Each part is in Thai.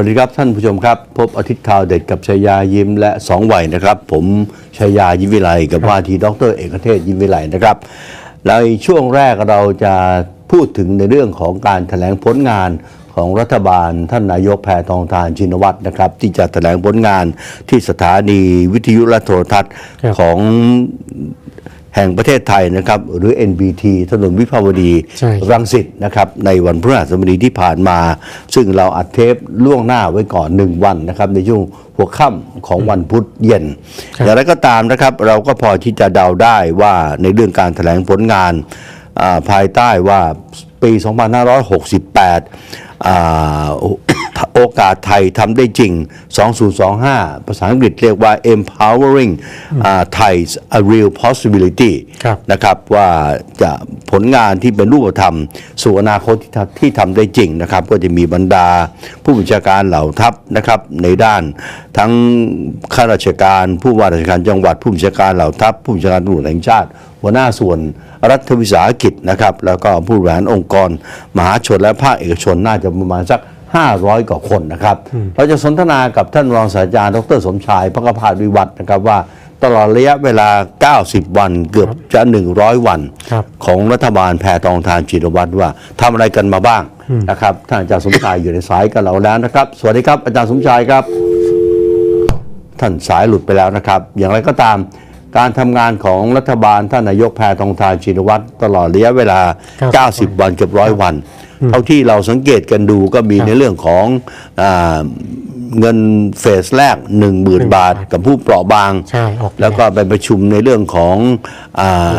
วัสดีครับท่านผู้ชมครับ พบอาทิตย์ข่าวเด็ดกับชายายิ้มและสองวัยนะครับ ผมชายายิ้มวิไลกับว่าที่ดรเอกเทศยิ้มวิไลนะครับแล้วในช่วงแรกเราจะพูดถึงในเรื่องของการแถลงผลงานของรัฐบาลท่านนายกแพทองทานชินวัตรนะครับ ที่จะแถลงผลงานที่สถานีวิทยุและโทรทัศน์ของ แห่งประเทศไทยนะครับหรือ NBT ถนนวิภาวดีใช่รังสิตนะครับในวันพฤหัสบดีที่ผ่านมา ซึ่งเราอัดเทปล่วงหน้าไว้ก่อนหนึ่งวันนะครับในช่วงหัวค่ำของวันพุธเย็นครับอย่างไรก็ตามนะครับเราก็พอที่จะเดาได้ว่าในเรื่องการแถลงผลงานอ่าภายใต้ว่าปี 2568อ่า โอโอกาสไทยทำได้จริง 2025 ภาษาอังกฤษเรียกว่า empowering อ่า Thai's a real possibility ครับนะครับว่าจะผลงานที่เป็นรูปธรรม สู่อนาคตที่ทำที่ทำได้จริงนะครับ ก็จะมีบรรดาผู้บัญชาการเหล่าทัพนะครับในด้านทั้งข้าราชการผู้ว่าราชการจังหวัด ผู้บัญชาการเหล่าทัพ ผู้บัญชาการตำรวจแห่งชาติหัวหน้าส่วนรัฐวิสาหกิจนะครับ แล้วก็ผู้บริหารองค์กร มหาชนและภาคเอกชนน่าจะประมาณสัก 500 กว่าคนนะครับ เราจะสนทนากับท่านรองศาสตราจารย์ดรสมชายพระพาสวิวัฒน์นะครับว่าตลอดระยะเวลา 90 วันเกือบจะ 100 วันครับของรัฐบาลแพทองทานจินวัตรว่าทำอะไรกันมาบ้างนะครับท่านอาจารย์สมชายอยู่ในสายกับเราแล้วนะครับ สวัสดีครับอาจารย์สมชายครับ ท่านสายหลุดไปแล้วนะครับ อย่างไรก็ตามการทำงานของรัฐบาลท่านนายกแพทองทานชินวัตรตลอดระยะเวลา 90 90วันเกือบร้อยวัน เท่าที่เราสังเกตกันดูก็มีในเรื่องของอาเงินเฟสแรก 10,000 บาท กับผู้เปราะบางใช่ออกแล้วก็ไปประชุมในเรื่องของ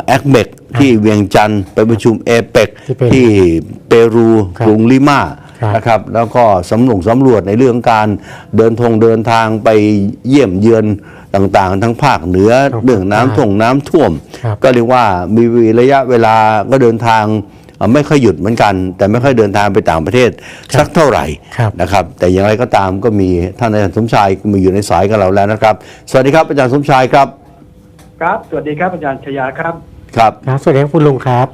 แอคเมกที่เวียงจันทร์ไปประชุมเอเปกที่เปรูที่เปรูครับกรุงลิมาครับนะครับแล้วก็สำรวจสำรวจในเรื่องการเดินทงเดินทางไปเยี่ยมเยือนต่างๆ ทั้งภาคเหนือครับเรื่องน้ำท่วงน้ำท่วมครับก็เรียกว่ามีระยะเวลาก็เดินทางเอ่อ ไม่ค่อยหยุดเหมือนกัน แต่ไม่ค่อยเดินทางไปต่างประเทศสักเท่าไหร่ครับนะครับ แต่อย่างไรก็ตามก็มีท่านอาจารย์สมชายมาอยู่ในสายกับเราแล้วนะครับ สวัสดีครับอาจารย์สมชายครับ ครับ สวัสดีครับอาจารย์ชยาครับ ครับครับสวัสดีครับคุณลุงครับ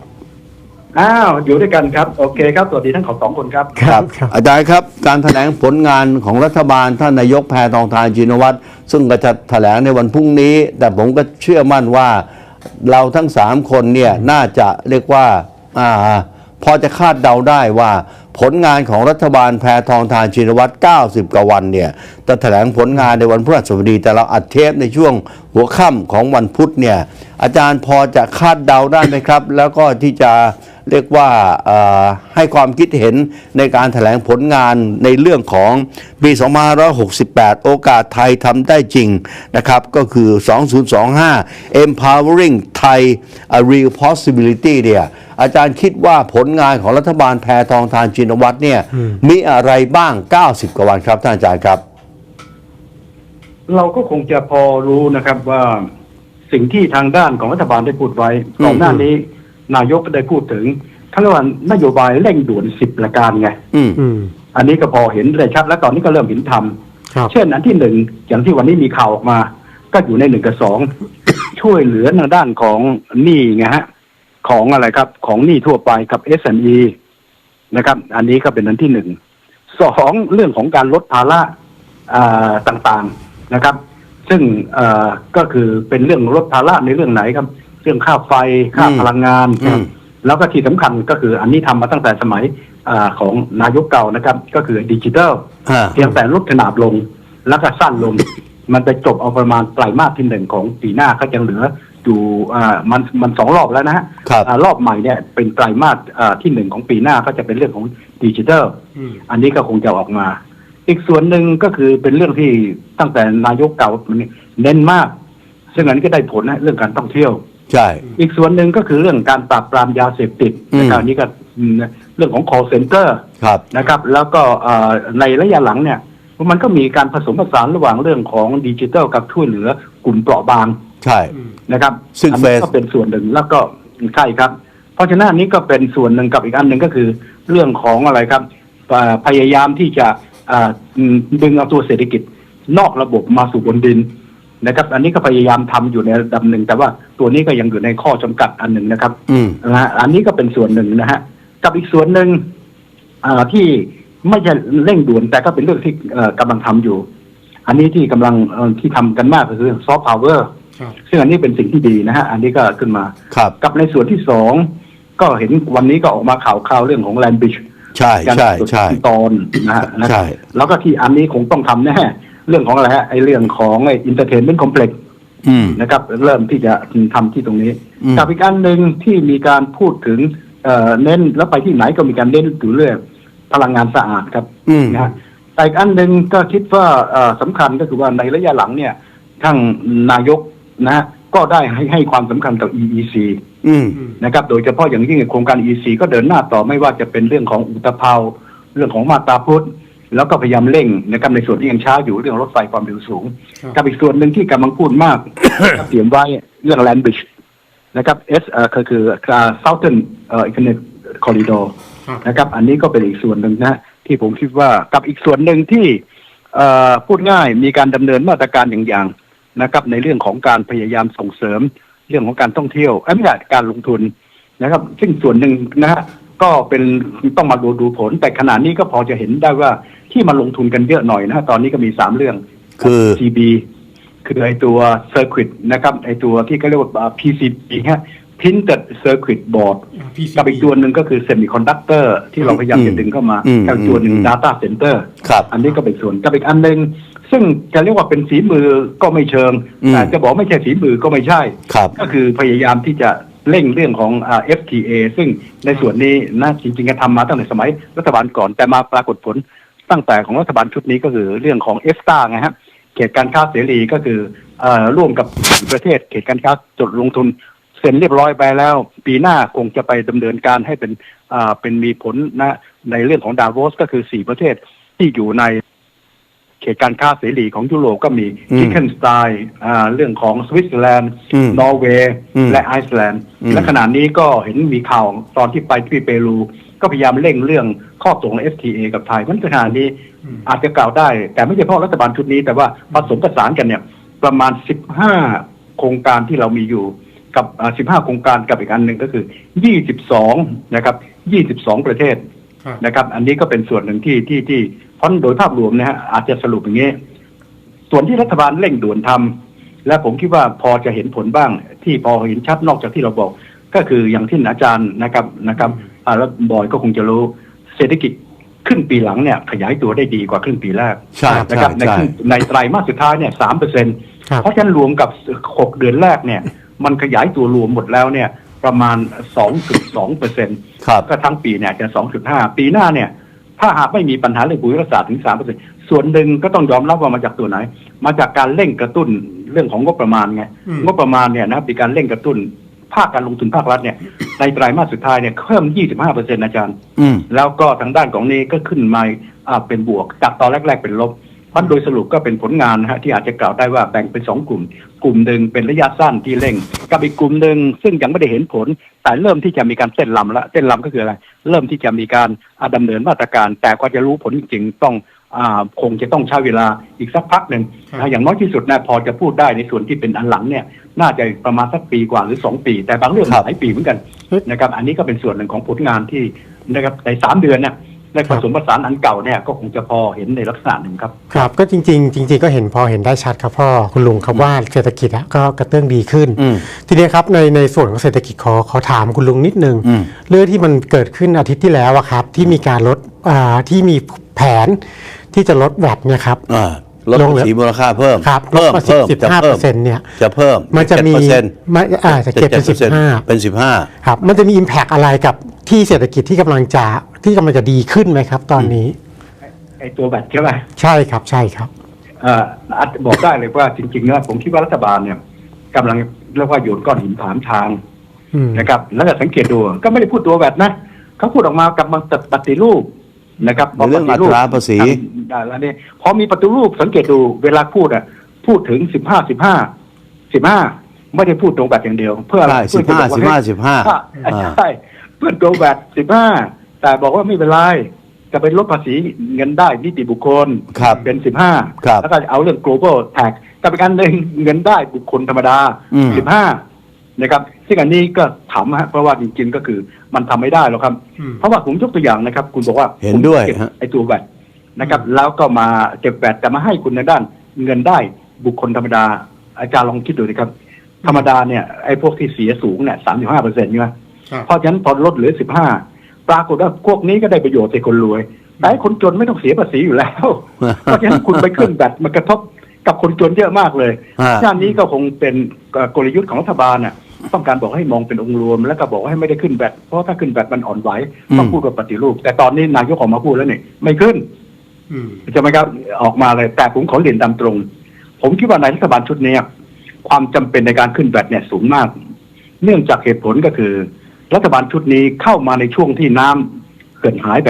อ้าวอยู่ด้วยกันครับโอเคครับสวัสดีทั้งของสองคนครับครับ อาจารย์ครับการแถลงผลงานของรัฐบาลท่านนายกแพทองทานจินวัตรซึ่งก็จะแถลงในวันพรุ่งนี้ แต่ผมก็เชื่อมั่นว่าเราทั้งสามคนเนี่ยน่าจะเรียกว่า อ่าพอจะคาดเดาได้ว่าผลงานของรัฐบาลแพทองทานชินวัตร 90 กว่าวันเนี่ยจะแถลงผลงานในวันพฤหัสบดี แต่เราอัดเทปในช่วงหัวค่ำของวันพุธเนี่ยอาจารย์พอจะคาดเดาได้ไหมครับ แล้วก็ที่จะ เรียกว่าเอ่อให้ความคิดเห็นในการแถลงผลงานในเรื่องของปี 2568 โอกาสไทยทำได้จริงนะครับ ก็คือ 2025 empowering Thai a real possibility เนี่ยอาจารย์คิดว่าผลงานของรัฐบาลแพทองทานจินวัตรเนี่ยมีอะไรบ้าง 90 กว่าวันครับท่านอาจารย์ครับ เราก็คงจะพอรู้นะครับว่าสิ่งที่ทางด้านของรัฐบาลได้พูดไว้ก่อนหน้านี้ นายกก็ได้พูดถึงเขาเรียกว่านโยบายเร่งด่วนสิบประการไงอืมอืม อันนี้ก็พอเห็นได้ชัดแล้วตอนนี้ก็เริ่มเห็นทำครับเช่นอันที่หนึ่งอย่างที่วันนี้มีข่าวออกมา ก็อยู่ในหนึ่งกับสอง ช่วยเหลือทางด้านของหนี้ไงฮะของอะไรครับ ของหนี้ทั่วไปกับ SME นะครับ อันนี้ก็เป็นอันที่หนึ่งสองเรื่องของการลดภาระอ่าต่างๆนะครับ ซึ่งเอ่อก็คือเป็นเรื่องลดภาระในเรื่องไหนครับ เรื่องค่าไฟค่าอืมพลังงานอืมแล้วก็ที่สำคัญก็คืออันนี้ทำมาตั้งแต่สมัยอาของนายกเก่านะครับ ก็คือดิจิทัลอ่าเพียงแต่ลดขนาดลงแล้วก็สั้นลง มันไปจบเอาประมาณไตรมาสที่หนึ่งของปีหน้าก็ยังเหลืออยู่อ่ามันมันสองรอบแล้วนะฮะครับอ่ารอบใหม่เนี่ยเป็นไตรมาสอ่าที่หนึ่งของปีหน้าก็จะเป็นเรื่องของดิจิทัลอืมอันนี้ก็คงจะออกมา อีกส่วนหนึ่งก็คือเป็นเรื่องที่ตั้งแต่นายกเก่ามันเน้นมาก ซึ่งอันนี้ก็ได้ผลนะเรื่องการท่องเที่ยว ใช่ อีกส่วนหนึ่งก็คือเรื่องการปราบปรามยาเสพติดอืม นะครับอันนี้ก็อืมเรื่องของ call center ครับ นะครับ แล้วก็เอ่อในระยะหลังเนี่ย มันก็มีการผสมผสานระหว่างเรื่องของดิจิทัลกับช่วยเหลือกลุ่มเปราะบางใช่ นะครับซึ่งอันนี้ Face ก็เป็นส่วนหนึ่งแล้วก็ใช่ครับ เพราะฉะนั้นอันนี้ก็เป็นส่วนหนึ่งกับอีกอันหนึ่งก็คือ เรื่องของอะไรครับอ่าพยายามที่จะอ่าอืมดึงเอาตัวเศรษฐกิจนอกระบบมาสู่บนดิน นะครับ อันนี้ก็พยายามทำอยู่ในระดับหนึ่ง แต่ว่าตัวนี้ก็ยังอยู่ในข้อจำกัดอันหนึ่งนะครับอืมนะฮะอันนี้ก็เป็นส่วนหนึ่งนะฮะกับอีกส่วนหนึ่งอ่าที่ไม่ใช่เร่งด่วน แต่ก็เป็นเรื่องที่เอ่อกำลังทำอยู่ อันนี้ที่กำลังเอ่อที่ทำกันมากก็คือซอฟต์พาวเวอร์ครับซึ่งอันนี้เป็นสิ่งที่ดีนะฮะ อันนี้ก็ขึ้นมาครับกับในส่วนที่สองก็เห็นวันนี้ก็ออกมาข่าวข่าวเรื่องของแลนบิชใช่ใช่ใช่ตอนนะฮะนะใช่แล้วก็ที่อันนี้คงต้องทำแน่ เรื่องของอะไรฮะไอเรื่องของไออินเตอร์เทนเมนต์คอมเพล็กซ์อืมนะครับ เริ่มที่จะทำที่ตรงนี้อืมกับอีกอันหนึ่งที่มีการพูดถึงเอ่อเน้นแล้วไปที่ไหนก็มีการเน้นถึงเรื่องพลังงานสะอาดครับอืมนะฮะแต่อีกอันหนึ่งก็คิดว่าเอ่อสำคัญก็คือว่าในระยะหลังเนี่ยทั้งนายกนะฮะก็ได้ให้ให้ความสำคัญกับ EEC อืมนะครับ โดยเฉพาะอย่างยิ่งโครงการ EEC ก็เดินหน้าต่อไม่ว่าจะเป็นเรื่องของอุตภาวเรื่องของมาตราพุทธ แล้วก็พยายามเร่งนะครับในส่วนที่ยังช้าอยู่เรื่องรถไฟความเร็วสูงครับกับอีกส่วนหนึ่งที่กำลังพูดมากเตรียมไว้เรื่อง Land Bridge นะครับ S เอ่อก็คือ Southern เอ่อ Economic Corridor ครับนะครับ อันนี้ก็เป็นอีกส่วนหนึ่งนะที่ผมคิดว่ากับอีกส่วนหนึ่งที่เอ่อพูดง่ายมีการดำเนินมาตรการอย่างอย่างๆนะครับ ในเรื่องของการพยายามส่งเสริมเรื่องของการท่องเที่ยวเอ้ยไม่ใช่การลงทุนนะครับ ซึ่งส่วนหนึ่งนะฮะ ก็เป็นต้องมาดูดูผล แต่ขณะนี้ก็พอจะเห็นได้ว่าที่มาลงทุนกันเยอะหน่อยนะฮะตอนนี้ก็มีสามเรื่องคือ PCB คือไอตัว Circuit นะครับ ไอตัวที่เขาเรียกว่า PCB ฮะ Printed Circuit Board อ่า PCB กับอีกตัวหนึ่งก็คือ Semiconductor ที่เราพยายามจะดึงเข้ามาอืมกับอีกตัวหนึ่ง อืม Data Center ครับ อันนี้ก็เป็นส่วนกับอีกอันหนึ่งซึ่งจะเรียกว่าเป็นฝีมือก็ไม่เชิงอืม แต่จะบอกไม่ใช่ฝีมือก็ไม่ใช่ ครับ ก็คือพยายามที่จะ เร่งเรื่องของ FTA ซึ่งในส่วนนี้นะจริงๆก็ทำมาตั้งแต่สมัยรัฐบาลก่อนแต่มาปรากฏผลตั้งแต่ของรัฐบาลชุดนี้ก็คือเรื่องของ e f t a ไงฮะเขตการค้าเสรีก็คืออร่วมกับสี่ประเทศเขตการค้าจดลงทุนเซ็นเรียบร้อยไปแล้ว ปีหน้าคงจะไปดำเนินการให้เป็นเป็นมีผลนะในเรื่องของดา v โ s ก็คือสี่ประเทศที่อยู่ใน ขตการค้าเสรีของยุโรปก็มีอืมคิกเกนสไตน์เรื่องของสวิตเซอร์แลนด์อืมนอร์เวย์อืมและไอซ์แลนด์อืมและขณะนี้ก็เห็นมีข่าวตอนที่ไปที่เปรู ก็พยายามเร่งเรื่องข้อตกลง FTA กับไทยมันขณะนี้อืมอาจจะกล่าวได้ แต่ไม่ใช่เพราะรัฐบาลชุดนี้ แต่ว่าผสมผสานกันเนี่ยประมาณ 15 โครงการที่เรามีอยู่กับอ่า15 โครงการกับอีกอันหนึ่งก็คือ 22 นะครับ 22 ประเทศครับนะครับ อันนี้ก็เป็นส่วนหนึ่งที่ที่ที่เพราะโดยภาพรวมนะฮะอาจจะสรุปอย่างนี้ ส่วนที่รัฐบาลเร่งด่วนทำและผมคิดว่าพอจะเห็นผลบ้าง ที่พอเห็นชัดนอกจากที่เราบอก ก็คืออย่างที่อาจารย์นะครับนะครับอ่าแล้วบอยก็คงจะรู้เศรษฐกิจขึ้นปีหลังเนี่ยขยายตัวได้ดีกว่าครึ่งปีแรกใช่นะใช่ครับในใช่ครึ่งในไตรมาสสุดท้ายเนี่ยสามเปอร์เซ็นครับเพราะฉะนั้นรวมกับหกเดือนแรกเนี่ย มันขยายตัวรวมหมดแล้วเนี่ย ประมาณสองจุดสองเปอร์เซ็นครับก็ทั้งปีเนี่ยจะสองจุดห้าปีหน้าเนี่ย ถ้าหากไม่มีปัญหาเรื่องปุ๋ยรักษาถึงสามเปอร์เซ็นส่วนหนึ่งก็ต้องยอมรับว่ามาจากตัวไหน มาจากการเร่งกระตุ้นเรื่องของงบประมาณไงอืมงบประมาณเนี่ยนะมีการเร่งกระตุ้นภาคการลงทุนภาครัฐเนี่ยในไตรมาสสุดท้ายเนี่ยเพิ่ม 25เปอร์เซ็นต์อาจารย์อืมแล้วก็ทางด้านของนี้ก็ขึ้นมาอ่าเป็นบวก จากตอนแรก ๆ เป็นลบ มันโดยสรุปก็เป็นผลงานนะฮะที่อาจจะกล่าวได้ว่าแบ่งเป็นสองกลุ่ม กลุ่มหนึ่งเป็นระยะสั้นที่เร่ง กับอีกกลุ่มหนึ่งซึ่งยังไม่ได้เห็นผล แต่เริ่มที่จะมีการเต้นลำแล้วเต้นลำก็คืออะไร เริ่มที่จะมีการอ่าดำเนินมาตรการ แต่กว่าจะรู้ผลจริงๆต้องอ่าคงจะต้องใช้เวลาอีกสักพักหนึ่งครับนะอย่างน้อยที่สุดนะพอจะพูดได้ในส่วนที่เป็นอันหลังเนี่ย น่าจะประมาณสักปีกว่าหรือสองปี แต่บางเรื่องครับหลายปีเหมือนกันเอ๊ะนะครับ อันนี้ก็เป็นส่วนหนึ่งของผลงานที่นะครับในสามเดือนเนี่ ยในผสมผสานอันเก่าเนี่ยก็คงจะพอเห็นในลักษณะหนึ่งครับ ครับก็จริง ๆ จริง ๆ ก็เห็นพอเห็นได้ชัดครับพ่อคุณลุงครับว่าเศรษฐกิจอะก็กระเตื้องดีขึ้นอืมทีนี้ครับในในส่วนของเศรษฐกิจขอขอถามคุณลุงนิดนึงอืมเรื่องที่มันเกิดขึ้นอาทิตย์ที่แล้วอะครับ ที่มีการลดอ่าที่มีแผนที่จะลดแวดเนี่ยครับ อ่าลดลงเหลือภาษีมูลค่าเพิ่มครับเพิ่มลดมาเพิ่มสิบจะห้าเพิ่เปมอร์เซ็นต์เนี่ย จะเพิ่มมันจะมีเจ็ดเปอร์เซ็นต์ไม่อ่าจะเก็บเป็นสิบห้า เป็นสิบห้า ครับมันจะมี Impact อะไรกับ ที่เศรษฐกิจที่กำลังจะที่กำลังจะดีขึ้นไหมครับ ตอนนี้ ไอ้ตัวแบตใช่ไหมใช่ครับใช่ครับเอ่ออาจจะบอกได้เลยว่าจริงๆแล้วผมคิดว่ารัฐบาลเนี่ยกำลังเรียกว่าโยนก้อนหินถามทางอืมนะครับ แล้วก็สังเกตดูก็ไม่ได้พูดตัวแบตนะเขาพูดออกมากับมาปฏิรูปนะครับในเรื่องอัตราภาษี อ่าแล้วเนี่ยพอมีปฏิรูปสังเกตดูเวลาพูดอะพูดถึงสิบห้าสิบห้าสิบห้าไม่ได้พูดตรงแบบอย่างเดียว เพื่ออะไรใช่สิเพื่บอห้าจะสิอบกห้าว่าสิบห้าเฮ้ยใช่ เพื่อนตรงแบบสิบห้าแต่บอกว่าไม่เป็นไรจะเป็นลดภาษีเงินได้นิติบุคคลครับเป็นสิบห้าครับแล้วก็เอาเรื่อง global tax กับอีกอันหนึ่งเงินได้บุคคลธรรมดาอืมสิบห้านะครับ ซึ่งอันนี้ก็ถามฮะเพราะว่าจริงๆก็คือมันทำไม่ได้หรอกครับ เพราะว่าผมยกตัวอย่างนะครับ คุณบอกว่าเห็นด้วยคุณเก็บฮะไอ้ตัวแบตนะครับ แล้วก็มาเก็บแบตแต่มาให้คุณในด้าน เงินได้บุคคลธรรมดา อาจารย์ลองคิดดูนะครับ ธรรมดาเนี่ยไอ้พวกที่เสียสูงเนี่ยสามสิบห้าเปอร์เซ็นต์ใช่ไหมครับ เพราะฉะนั้นพอลดเหลือสิบห้าปรากฏว่าพวกนี้ก็ได้ประโยชน์ในคนรวยแต่ไอ้คนจนไม่ต้องเสียภาษีอยู่แล้ว เพราะฉะนั้นคุณไปขึ้นแบตมันกระทบกับคนจนเยอะมากเลยฮะด้านนี้ก็คงเป็นเอ่อกลยุทธ์ของรัฐบาลน่ะต้องการบอกให้มองเป็นองค์รวม แล้วก็บอกว่าให้ไม่ได้ขึ้นแบตเพราะถ้าขึ้นแบตมันอ่อนไหวต้องพูดว่าปฏิรูป แต่ตอนนี้นายกออกมาพูดแล้วนี่ไม่ขึ้นใช่ไหมครับออกมาเลย แต่ผมขอเรียนตามตรง ผมคิดว่าในรัฐบาลชุดเนี้ยความจำเป็นในการขึ้นแบตเนี่ยสูงมาก เนื่องจากเหตุผลก็คือ รัฐบาลชุดนี้เข้ามาในช่วงที่น้ำเกิดหายไป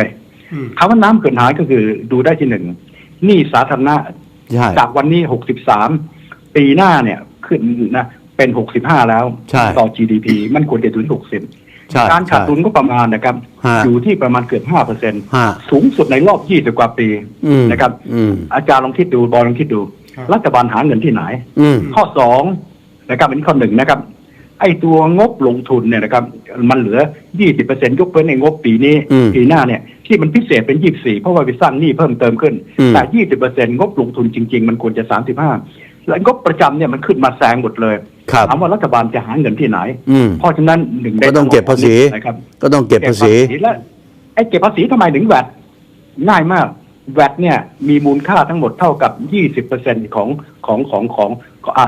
คำว่าน้ำเกิดหายก็คือดูได้ที่หนึ่งหนี้สาธารณะใช่จากวันนี้63ปีหน้าเนี่ยขึ้นนะเป็น65แล้วใช่ต่อ GDP มันควรจะถึง60ใช่การขาดใช่ทุนก็ประมาณนะครับฮะอยู่ที่ประมาณเกือบ5เปอร์เซ็นต์ฮะสูงสุดในรอบ20กว่าปีอืมนะครับอืมอาจารย์ลองคิดดูบอลลองคิดดูครับรัฐบาลหาเงินที่ไหนอืมข้อสองนะครับเป็นข้อหนึ่งนะครับ ไอ้ตัวงบลงทุนเนี่ยนะครับ มันเหลือ 20%ยกเว้นในงบปีนี้ อืมปีหน้าเนี่ยที่มันพิเศษเป็น 24 เพราะว่าไปสร้างหนี้เพิ่มเติมขึ้น อืม แต่ 20%งบลงทุนจริง ๆ มันควรจะ 35 แล้วงบประจำเนี่ยมันขึ้นมาแซงหมดเลยครับ ถามว่ารัฐบาลจะหาเงินที่ไหน อืม เพราะฉะนั้นหนึ่งในก็ต้องเก็บภาษี นะครับก็ต้องเก็บภาษี และไอ้เก็บภาษีทำไมถึงแวดง่ายมากแวดเนี่ยมีมูลค่าทั้งหมดเท่ากับ 20%ของของของของอ่า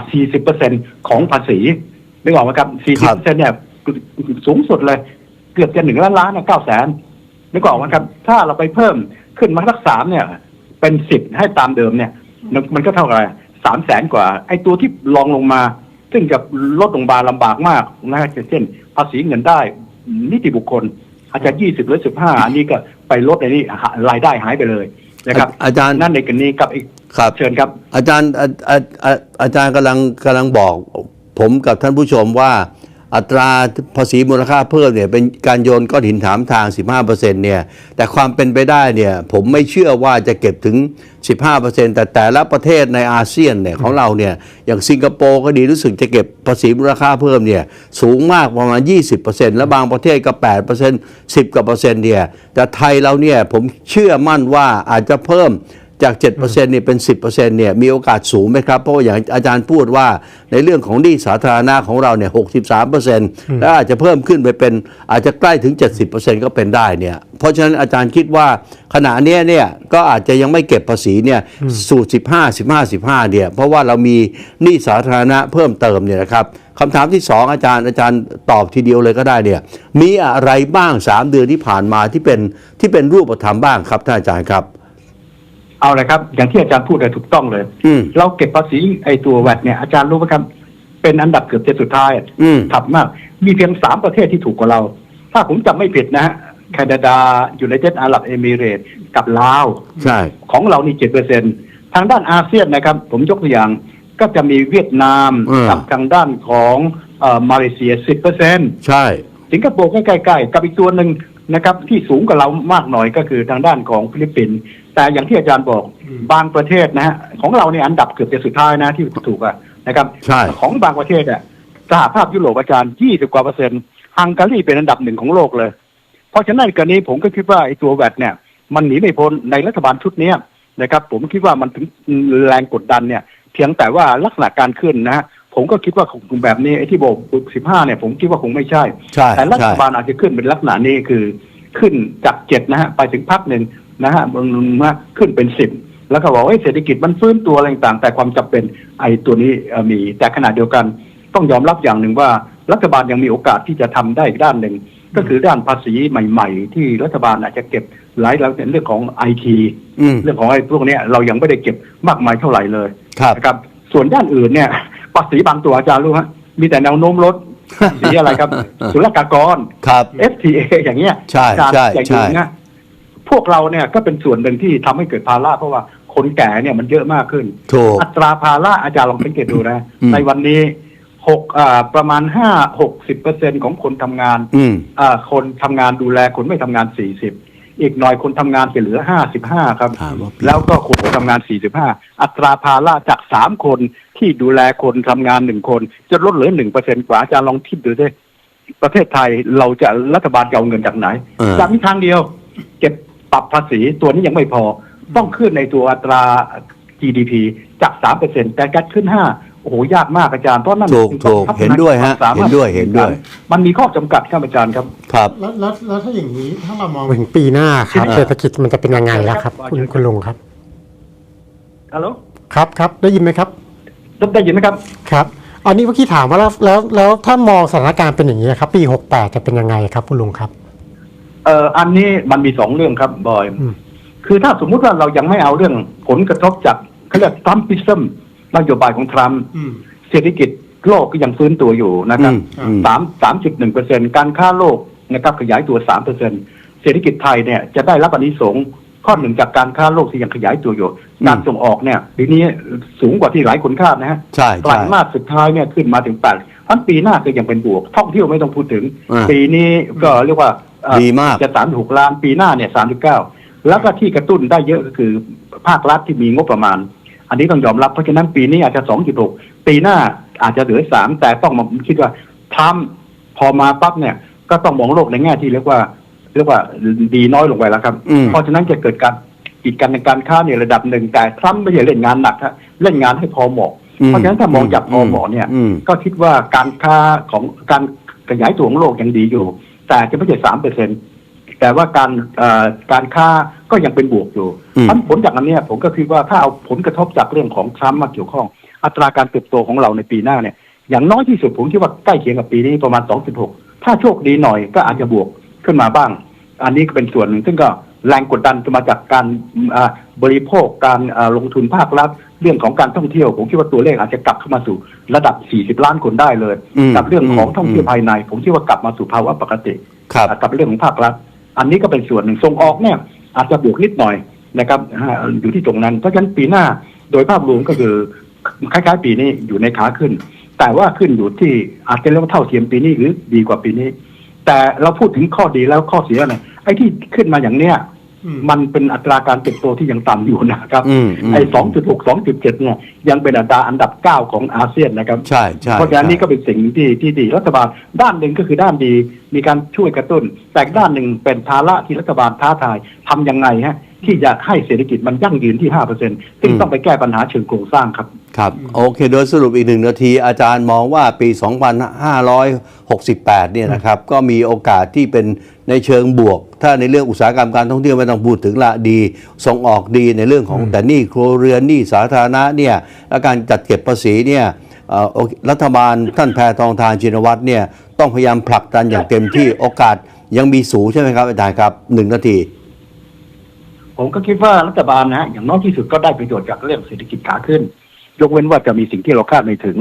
40%ของภาษี นึกออกไหมครับครับ40%เนี่ยสูงสุดเลย เกือบจะหนึ่งล้านล้านเก้าแสนนึกออกไหมครับ ถ้าเราไปเพิ่มขึ้นมาสักสามเนี่ย เป็นสิบให้ตามเดิมเนี่ย มันมันก็เท่ากับสามแสนกว่า ไอ้ตัวที่ลองลงมา ซึ่งจะลดลงมาลำบากมากนะฮะเช่น ภาษีเงินได้ นิติบุคคล อาจจะยี่สิบหรือสิบห้าอันนี้ก็ไปลดในนี้หารายได้หายไปเลยนะครับอาจารย์นั่นในกรณีกับอีกครับเชิญครับ อาจารย์อาอาอาอาจารย์กำลังกำลังบอก ผมกับท่านผู้ชมว่าอัตราภาษีมูลค่าเพิ่มเนี่ยเป็นการโยนก้อนหินถามทาง 15%เนี่ยแต่ความเป็นไปได้เนี่ยผมไม่เชื่อว่าจะเก็บถึง 15%แต่แต่ละประเทศในอาเซียนเนี่ยของเราเนี่ยอย่างสิงคโปร์ก็ดีรู้สึกจะเก็บภาษีมูลค่าเพิ่มเนี่ยสูงมากประมาณ 20%และบางประเทศก็ 8% 10กว่าเปอร์เซ็นต์เนี่ยแต่ไทยเราเนี่ยผมเชื่อมั่นว่าอาจจะเพิ่ม จาก 7%เนี่ยเป็น 10%เนี่ยมีโอกาสสูงไหมครับ เพราะว่าอย่างอาจารย์พูดว่าในเรื่องของหนี้สาธารณะของเราเนี่ย 63%แล้วอาจจะเพิ่มขึ้นไปเป็นอาจจะใกล้ถึง 70%ก็เป็นได้เนี่ย เพราะฉะนั้นอาจารย์คิดว่าขณะเนี้ยเนี่ยก็อาจจะยังไม่เก็บภาษีเนี่ยสูตร 15 15 15 เนี่ย เพราะว่าเรามีหนี้สาธารณะเพิ่มเติมเนี่ยนะครับคำถามที่สองอาจารย์อาจารย์ตอบทีเดียวเลยก็ได้เนี่ยมีอะไรบ้าง 3 เดือนที่ผ่านมาที่เป็นที่เป็นรูปธรรมบ้างครับท่านอาจารย์ครับ เอาเลยครับ อย่างที่อาจารย์พูดเลยถูกต้องเลย อืม เราเก็บภาษีไอ้ตัวแวดเนี่ยอาจารย์รู้ไหมครับ เป็นอันดับเกือบจะสุดท้ายอืม ถัดมาก มีเพียงสามประเทศที่ถูกกว่าเรา ถ้าผมจำไม่ผิดนะฮะแคนาดาอยู่ในเจ็ดอาหรับเอมิเรตส์กับลาว ใช่ ของเรานี่เจ็ดเปอร์เซ็นทางด้านอาเซียนนะครับ ผมยกตัวอย่างก็จะมีเวียดนามอืมกับทางด้านของเอ่อมาเลเซียสิบเปอร์เซ็นใช่ สิงคโปร์ก็ใกล้ๆกับอีกตัวหนึ่งนะครับ ที่สูงกว่าเรามากหน่อยก็คือทางด้านของฟิลิปปินส์ แต่อย่างที่อาจารย์บอกบางประเทศนะฮะของเราเนี่ยอันดับเกือบจะสุดท้ายนะที่ถูกอะนะครับใช่ของบางประเทศเนี่ยสหภาพยุโรปอาจารย์20กว่าเปอร์เซ็นต์ฮังการีเป็นอันดับหนึ่งของโลกเลย เพราะฉะนั้นกรณีผมก็คิดว่าไอ้ตัวแวดเนี่ย มันหนีไม่พ้นในรัฐบาลชุดเนี้ยนะครับ ผมคิดว่ามันถึงแรงกดดันเนี่ย เพียงแต่ว่าลักษณะการขึ้นนะฮะผมก็คิดว่าคงแบบนี้ไอ้ที่บอก15เนี่ย ผมคิดว่าคงไม่ใช่ใช่แต่รัใช่ฐบาลอาจจะขึ้นเป็นลักษณะนี้คือขึ้นจากเจ็ดนะฮะไปถึงพักหนึ่ง นะฮะมันมาขึ้นเป็นสิบแล้วก็บอกว่าเอ้ยเศรษฐกิจมันฟื้นตัวอะไรต่างๆแต่ความจำเป็นไอ้ตัวนี้เอ่อมีแต่ขณะเดียวกันต้องยอมรับอย่างหนึ่งว่ารัฐบาลยังมีโอกาสที่จะทำได้อีกด้านหนึ่ง ก็คือด้านภาษีใหม่ ๆ ที่รัฐบาลอาจจะเก็บหลายแล้วเรื่องของไอทีอืมเรื่องของไอ้พวกเนี้ยเรายังไม่ได้เก็บมากมายเท่าไหร่เลยครับนะครับ ส่วนด้านอื่นเนี่ยภาษีบางตัวอาจารย์รู้ฮะมีแต่แนวโน้มลดสีอะไรครับศุลกากรครับ FTA อย่างเงี้ยใช่การใช่อย่าใช่อยู่นะ พวกเราเนี่ยก็เป็นส่วนหนึ่งที่ทำให้เกิดภาระเพราะว่าคนแก่เนี่ยมันเยอะมากขึ้นถูกอัตราภาระอาจารย์ลองสังเกตดูนะอืมในวันนี้หกอ่าประมาณห้าหกสิบเปอร์เซ็นของคนทำงานอืมอ่าคนทำงานดูแลคนไม่ทำงานสี่สิบอีกหน่อยคนทำงานจะเหลือห้าสิบห้าครับถามว่าแล้วก็คนทำงานสี่สิบห้าอัตราภาระจากสามคนที่ดูแลคนทำงานหนึ่งคน จะลดเหลือหนึ่งเปอร์เซ็นกว่าอาจารย์ลองคิดดูสิประเทศไทยเราจะรัฐบาลจะเอาเงินจากไหนเออจากมีทางเดียว เก็บป รับภาษีตัวนี้ยังไม่พอ ต้องขึ้นในตัวอัตรา GDP จากสามเปอร์เซ็นแต่การขึ้นห้าโอ้โหยากมากอาจารย์เพราะนั่นถูกถูกต้องพัฒาเห็นด้วยฮะความสามารถเห็นด้วยเห็นด้วย มันมีข้อจำกัดครับอาจารย์ครับครับแล้วแล้วแล้วถ้าอย่างนี้ถ้าเรามองไปถึงปีหน้าครับอ่าเศรษฐกิจมันจะเป็นยังไงแล้วครับ คุณเชิญครับคุณลุงครับฮัลโหลครับครับได้ยินไหมครับได้ยินไหมครับครับอันนี้เมื่อกี้ถามว่าแล้วแล้วแล้วถ้ามองสถานการณ์เป็นอย่างนี้ครับ ปี68จะเป็นยังไงครับคุณลุงครับ เอ่ออันนี้มันมีสองเรื่องครับบอย อืม คือถ้าสมมุติว่าเรายังไม่เอาเรื่องผลกระทบจากเขาเรียกทรัมปิซึมนโยบายของทรัมป์เศรษฐกิจโลกก็ยังฟื้นตัวอยู่นะครับอืมอืม สามสามจุดหนึ่งเปอร์เซ็นการค้าโลกนะครับขยายตัวสามเปอร์เซ็นเศรษฐกิจไทยเนี่ยจะได้รับอานิสงส์ข้อหนึ่งจากการค้าโลกที่ยังขยายตัวอยู่การส่งออกเนี่ยปีนี้สูงกว่าที่หลายคนคาดนะฮะ ใช่ไตรใช่มาสสุดท้ายเนี่ยขึ้นมาถึงแปดพันปีหน้าก็ยังเป็นบวก ท่องเที่ยวไม่ต้องพูดถึง อ่า ปีนี้ก็เรียกว่าเอ่อ ดีมากจะสามหกล้านปีหน้าเนี่ยสามสิบเก้าแล้วก็ที่กระตุ้นได้เยอะก็คือภาครัฐที่มีงบประมาณ อันนี้ต้องยอมรับเพราะฉะนั้นปีนี้อาจจะสองจุดหกปีหน้าอาจจะเหลือสามแต่ต้องมาคิดว่าทำพอมาปั๊บเนี่ย ก็ต้องมองโลกในแง่ที่เรียกว่าเรียกว่าดีน้อยลงไปแล้วครับอืมเพราะฉะนั้นจะเกิดการกีดกันในการค้าในระดับหนึ่งแต่ทรัมป์ไม่ใช่เล่นงานหนักฮะเล่นงานให้พอเหมาะเพราะฉะนั้นถ้ามองจากพอเหมาะเนี่ยอืมก็คิดว่าการค้าของการขยายตัวของโลกยังดีอยู่ แต่จะไม่ใช่สามเปอร์เซ็นแต่ว่าการเอ่อการค้าก็ยังเป็นบวกอยู่อืมทั้นผลจากอันเนี้ยผมก็คิดว่าถ้าเอาผลกระทบจากเรื่องของทรัมป์มาเกี่ยวข้อง อัตราการเติบโตของเราในปีหน้าเนี่ย อย่างน้อยที่สุดผมคิดว่าใกล้เคียงกับปีนี้ประมาณ 2.6 ถ้าโชคดีหน่อยก็อาจจะบวกขึ้นมาบ้าง อันนี้ก็เป็นส่วนหนึ่งซึ่งก็ แรงกดดันจะมาจากการอ่าบริโภคการอ่าลงทุนภาครัฐเรื่องของการท่องเที่ยวผมคิดว่าตัวเลขอาจจะกลับเข้ามาสู่ระดับ 40 ล้านคนได้เลยอืมกับเรื่องของอืมท่องเที่ยวภายใน ผมคิดว่ากลับมาสู่ภาวะปกติครับกับเรื่องของภาครัฐ อันนี้ก็เป็นส่วนหนึ่งส่งออกเนี่ย อาจจะบวกนิดหน่อยนะครับอ่าอยู่ที่ตรงนั้น เพราะฉะนั้นปีหน้าโดยภาพรวมก็คือคล้ายๆ ปีนี้อยู่ในขาขึ้น แต่ว่าขึ้นอยู่ที่อาจจะเรียกว่าเท่าเทียมปีนี้หรือดีกว่าปีนี้ แต่เราพูดถึงข้อดีแล้วข้อเสียเนี่ยไอ้ที่ขึ้นมาอย่างเนี้ยอืมมันเป็นอัตราการเติบโตที่ยังต่ำอยู่นะครับอืมอืมไอ้สองจุดหกสองจุดเจ็ดเนี่ยยังเป็นอัตราอันดับเก้าของอาเซียนนะครับใช่ใช่เพราะฉะนั้นใช่นี่ก็เป็นสิ่งที่ที่ดีรัฐบาลด้านหนึ่งก็คือด้านดี มีการช่วยกระตุ้น แต่อีกด้านหนึ่งเป็นภาระที่รัฐบาลท้าทายทำยังไงฮะที่จะให้เศรษฐกิจมันยั่งยืนที่ห้าเปอร์เซ็นต์ซึ่งต้องไปแก้ปัญหาเชิงโครงสร้างครับ ครับ โอเค โดยสรุปอีกหนึ่งนาที อาจารย์มองว่าปี 2568 เนี่ยนะครับ ก็มีโอกาสที่เป็นในเชิงบวก ถ้าในเรื่องอุตสาหกรรมการท่องเที่ยวไม่ต้องพูดถึงละดี ส่งออกดีในเรื่องของแต่หนี่ครัวเรือนหนี่สาธารณะเนี่ยและการจัดเก็บภาษีเนี่ยเอ่อโอเครัฐบาลท่านแพทองทานชินวัตรเนี่ยต้องพยายามผลักดันอย่างเต็มที่โอกาสยังมีสูงใช่ไหมครับอาจารย์ครับหนึ่งนาที ผมก็คิดว่ารัฐบาลนะฮะอย่างน้อยที่สุดก็ได้ประโยชน์จากเรื่องเศรษฐกิจขาขึ้น ยกเว้นว่าจะมีสิ่งที่เราคาดไม่ถึง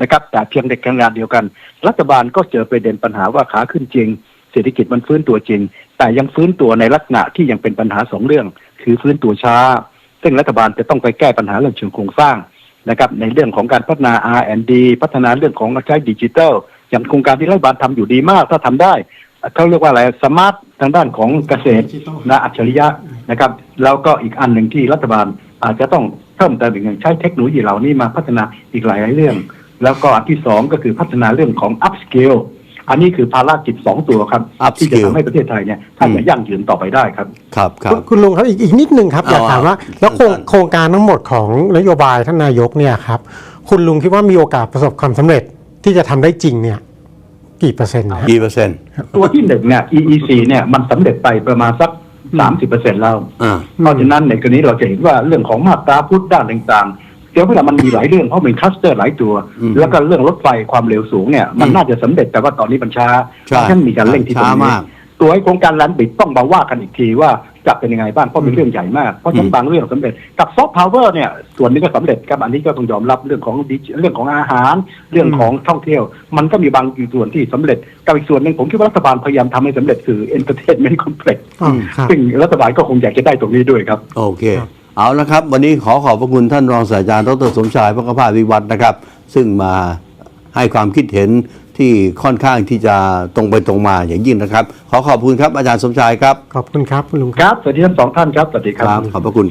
นะครับ แต่เพียงเด็กขนาดเดียวกัน รัฐบาลก็เจอประเด็นปัญหาว่าขาขึ้นจริง เศรษฐกิจมันฟื้นตัวจริง แต่ยังฟื้นตัวในลักษณะที่ยังเป็นปัญหาสองเรื่อง คือฟื้นตัวช้า ซึ่งรัฐบาลจะต้องไปแก้ปัญหาเรื่องเชิงโครงสร้างนะครับในเรื่องของการพัฒนา R&D พัฒนาเรื่องของการใช้ดิจิทัลอย่างโครงการที่รัฐบาลทำอยู่ดีมากถ้าทำได้ เขาเรียกว่าอะไรสมาร์ททางด้านของเกษตร Digital นะอัจฉริยะนะครับ แล้วก็อีกอันหนึ่งที่รัฐบาลอาจจะต้องเพิ่มเติมอีกอย่างใช้เทคโนโลยีเหล่านี้มาพัฒนาอีกหลายๆเรื่อง แล้วก็อันที่สองก็คือพัฒนาเรื่องของ up skill อันนี้คือภารกิจสองตัวครับ Up ที่จะ skill ทำให้ประเทศไทยเนี่ยถ้าจะยั่งยืนต่อไปได้ครับ ครับครัคุณบคุณลุงครับอีกอีกนิดนึงครับเอาอยากถามว่าเอาแล้วโครงสั้นๆโครงการทั้งหมดของนโยบายท่านนายกเนี่ยครับคุณลุงคิดว่ามีโอกาสประสบความสำเร็จที่จะทำได้จริงเนี่ย กี่เปอร์เซ็นต์ครับกี่เปอร์เซ็นต์ตัวที่หนึ่งเนี่ย EEC เนี่ยมันสำเร็จไปประมาณสักสามสิบเปอร์เซ็นต์แล้วอ่าเพราะฉะนั้นในกรณีเราจะเห็นว่าเรื่องของมาตราพุทธด้านต่างๆเดี๋ยวเวลามันมีหลายเรื่องเพราะมีคลัสเตอร์หลายตัวอืมแล้วก็เรื่องรถไฟความเร็วสูงเนี่ยมันอืมน่าจะสำเร็จแต่ว่าตอนนี้มันช้าใช่เพราะฉะนั้นมีการเร่งที่ตรงช้านี้ มากตัวตัวไอ้โครงการแลนด์บิดต้องมาว่ากันอีกทีว่าจะเป็นยังไงบ้างเพราะเป็นเรื่องใหญ่มากเพราะฉะนั้นบางเรื่องสำเร็จกับซอฟต์พาวเวอร์เนี่ยส่วนนี้ก็สำเร็จครับอันนี้ก็ต้องยอมรับเรื่องของดิจิเรื่องของอาหาร เรื่องของท่องเที่ยว มันก็มีบางอยู่ส่วนที่สำเร็จกับอีกส่วนหนึ่งผมคิดว่ารัฐบาลพยายามทำให้สำเร็จคือ entertainment complex อ๋อครับซึ่งรัฐบาลก็คงอยากจะได้ตรงนี้ด้วยครับ โอเคครับเอาละครับ วันนี้ขอขอบพระคุณท่านรองศาสตราจารย์ดรสมชายพระกภาวิวัฒน์นะครับ ซึ่งมาให้ความคิดเห็น ที่ค่อนข้างที่จะตรงไปตรงมาอย่างยิ่งนะครับ ขอขอบคุณครับอาจารย์สมชายครับ ขอบคุณครับคุณลุงครับครับสวัสดีทั้งสองท่านครับ สวัสดีครับ ขอบพระคุณ